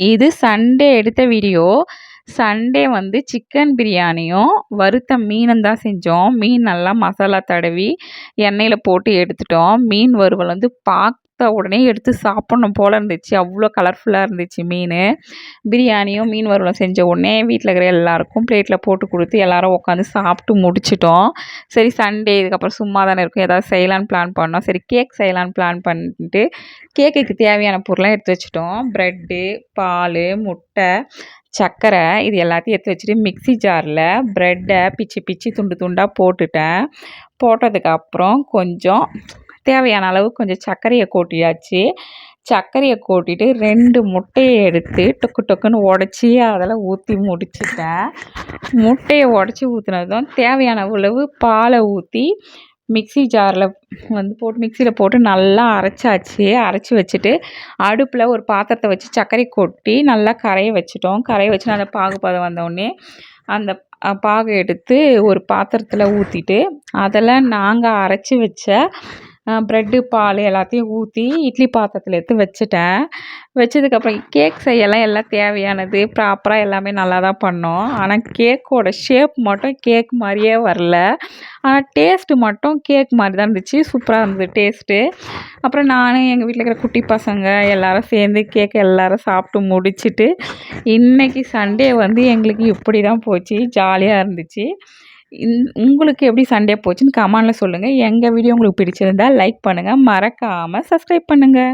இது சண்டே எடுத்த video Sunday வந்து சிக்கன் பிரியாணியும் வறுத்த மீனும் தான் செஞ்சோம். மீன் நல்லா மசாலா தடவி எண்ணெயில் போட்டு எடுத்துட்டோம். மீன் வறுவல் வந்து பார்த்த உடனே எடுத்து சாப்பிட்ணும் போல் இருந்துச்சு. அவ்வளோ கலர்ஃபுல்லாக இருந்துச்சு மீன். பிரியாணியும் மீன் வறுவலும் செஞ்ச உடனே வீட்டில் இருக்கிற எல்லாருக்கும் பிளேட்டில் போட்டு கொடுத்து எல்லாரும் உட்காந்து சாப்பிட்டு முடிச்சிட்டோம். சரி சண்டே இதுக்கப்புறம் சும்மா தானே இருக்கும். ஏதாவது செய்யலான்னு பிளான் பண்ணோம். சரி கேக் செய்யலான்னு பிளான் பண்ணிட்டு கேக்குக்கு தேவையான பொருள்லாம் எடுத்து வச்சிட்டோம். ப்ரெட்டு பால் முட்டை சர்க்கரை இது எல்லாத்தையும் எடுத்து வச்சுட்டு மிக்ஸி ஜாரில் ப்ரெட்டை பிச்சு பிச்சு துண்டு துண்டாக போட்டுட்டேன். போட்டதுக்கப்புறம் கொஞ்சம் தேவையான அளவு கொஞ்சம் சர்க்கரையை கொட்டியாச்சு. சர்க்கரையை கொட்டிட்டு ரெண்டு முட்டையை எடுத்து டொக்கு டொக்குன்னு உடச்சி அதில் ஊற்றி முடிச்சிட்டேன். முட்டையை உடச்சி ஊற்றினதும் தேவையான அளவு பாலை ஊற்றி மிக்ஸி ஜாரில் வந்து போட்டு மிக்ஸியில் போட்டு நல்லா அரைச்சாச்சு. அரைச்சி வச்சுட்டு அடுப்பில் ஒரு பாத்திரத்தை வச்சு சர்க்கரை கொட்டி நல்லா கரைய வச்சுட்டோம். கரைய வச்சு நல்லா பாகுபதம் வந்தோடனே அந்த பாகு எடுத்து ஒரு பாத்திரத்தில் ஊற்றிட்டு அதில் நாங்கள் அரைச்சி வச்ச ப்ரெட்டு பால் எல்லாத்தையும் ஊற்றி இட்லி பாத்திரத்தில் எடுத்து வச்சுட்டேன். வச்சதுக்கப்புறம் கேக் செய்யலாம் எல்லாம் தேவையானது. ப்ராப்பராக எல்லாமே நல்லா தான் பண்ணோம் ஆனால் கேக்கோட ஷேப் மட்டும் கேக் மாதிரியே வரல. ஆனால் டேஸ்ட்டு மட்டும் கேக் மாதிரி தான் இருந்துச்சு சூப்பராக இருந்தது டேஸ்ட்டு அப்புறம் நானும் எங்கள் வீட்டில் இருக்கிற குட்டி பசங்க எல்லோரும் சேர்ந்து கேக் எல்லோரும் சாப்பிட்டு முடிச்சுட்டு இன்றைக்கி சண்டே வந்து எங்களுக்கு இப்படி தான் போச்சு ஜாலியாக இருந்துச்சு. உங்களுக்கு எப்படி சண்டே போச்சுன்னு கமெண்டில் சொல்லுங்கள் எங்கள் வீடியோ உங்களுக்கு பிடிச்சிருந்தால் லைக் பண்ணுங்கள் மறக்காமல் சப்ஸ்கிரைப் பண்ணுங்கள்